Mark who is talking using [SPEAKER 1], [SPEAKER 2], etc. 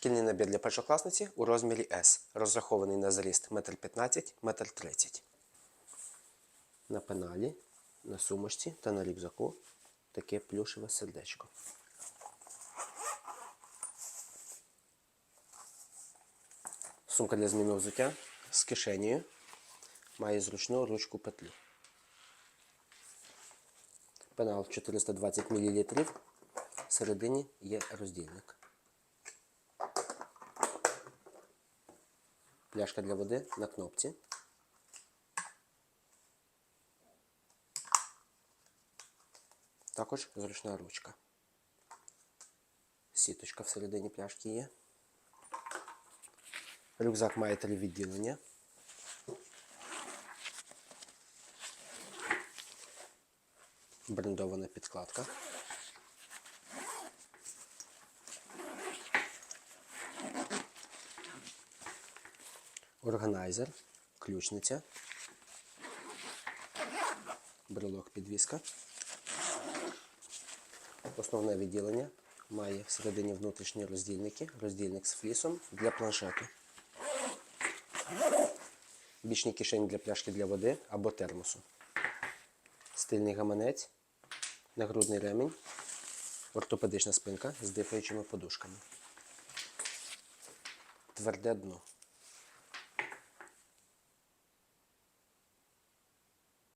[SPEAKER 1] Шкільний набір для першокласниці у розмірі S, розрахований на зріст 1,15 м, 1,30 м. На пеналі, на сумочці та на рюкзаку таке плюшеве сердечко. Сумка для зміни взуття з кишенею. Має зручну ручку петлю. Пенал 420 мл. Всередині є роздільник. Пляшка для води на кнопці. Також зручна ручка. Сіточка всередині пляшки є. Рюкзак має три відділення. Брендована підкладка. Органайзер, ключниця, брелок підвіска. Основне відділення має всередині внутрішні роздільники, роздільник з флісом для планшету. Бічні кишені для пляшки для води або термосу. Стильний гаманець, нагрудний ремінь, ортопедична спинка з дихаючими подушками. Тверде дно.